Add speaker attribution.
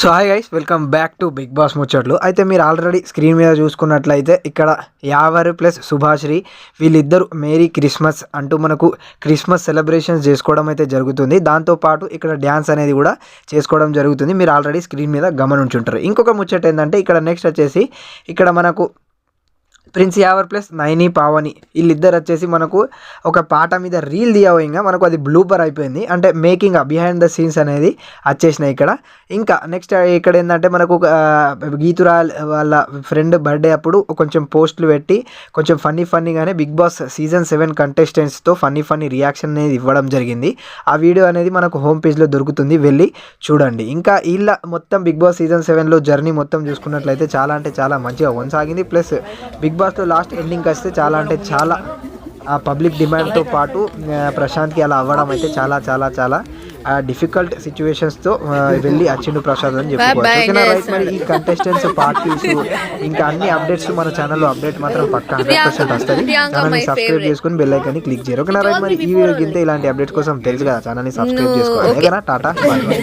Speaker 1: So hi guys welcome back to Bigg Boss ముచ్చట్లు. అయితే మీరు ఆల్రెడీ స్క్రీన్ మీద చూసుకున్నట్లయితే ఇక్కడ యావర్ ప్లస్ సుభాశ్రీ వీళ్ళిద్దరు మేరీ క్రిస్మస్ అంటూ మనకు క్రిస్మస్ సెలబ్రేషన్స్ చేసుకోవడం అయితే జరుగుతుంది. దాంతోపాటు ఇక్కడ డ్యాన్స్ అనేది కూడా చేసుకోవడం జరుగుతుంది. మీరు ఆల్రెడీ స్క్రీన్ మీద గమనించుంటారు. ఇంకొక ముచ్చట ఏంటంటే ఇక్కడ నెక్స్ట్ వచ్చేసి ఇక్కడ మనకు ప్రిన్స్ యావర్ ప్లస్ నైని పావని వీళ్ళిద్దరు వచ్చేసి మనకు ఒక పాట మీద రీల్ తీయవగా మనకు అది బ్లూపర్ అయిపోయింది. అంటే మేకింగ్ బిహైండ్ ద సీన్స్ అనేది వచ్చేసినాయి ఇక్కడ. ఇంకా నెక్స్ట్ ఇక్కడ ఏంటంటే మనకు ఆ, గీతురాల్ వాళ్ళ ఫ్రెండ్ బర్త్డే అప్పుడు కొంచెం పోస్టులు పెట్టి కొంచెం ఫన్నీ ఫన్నీగానే బిగ్ బాస్ సీజన్ సెవెన్ కంటెస్టెంట్స్తో ఫన్నీ ఫన్నీ రియాక్షన్ అనేది ఇవ్వడం జరిగింది. ఆ వీడియో అనేది మనకు హోమ్ పేజ్లో దొరుకుతుంది. వెళ్ళి చూడండి. ఇంకా వీళ్ళ మొత్తం బిగ్ బాస్ సీజన్ సెవెన్లో జర్నీ మొత్తం చూసుకున్నట్లయితే చాలా అంటే చాలా మంచిగా కొనసాగింది. ప్లస్ బిగ్ బాస్లో లాస్ట్ ఎండింగ్కి వస్తే చాలా అంటే చాలా ఆ పబ్లిక్ డిమాండ్తో పాటు ప్రశాంత్కి అలా అవ్వడం అయితే చాలా చాలా చాలా డిఫికల్ట్ సిచ్యువేషన్స్తో వెళ్ళి అచ్చిండు ప్రసాద్ అని చెప్పుకోవచ్చు. రైట్ మరి ఈ కంటెస్టెంట్స్ పార్టీస్ ఇంకా అన్ని అప్డేట్స్ మన ఛానల్లో అప్డేట్ మాత్రం పక్కా హండ్రెడ్ పర్సెంట్ వస్తుంది. ఛానల్ని సబ్స్క్రైబ్. చేసుకుని బెల్ ఐకాన్ని క్లిక్ చేయరు. ఓకేనా? రైట్ మరి ఈ వీడియో కింద ఇలాంటి అప్డేట్స్ కోసం తెలుసు కదా ఛానల్ని సబ్స్క్రైబ్ చేసుకోవాలి. ఓకేనా? టాటా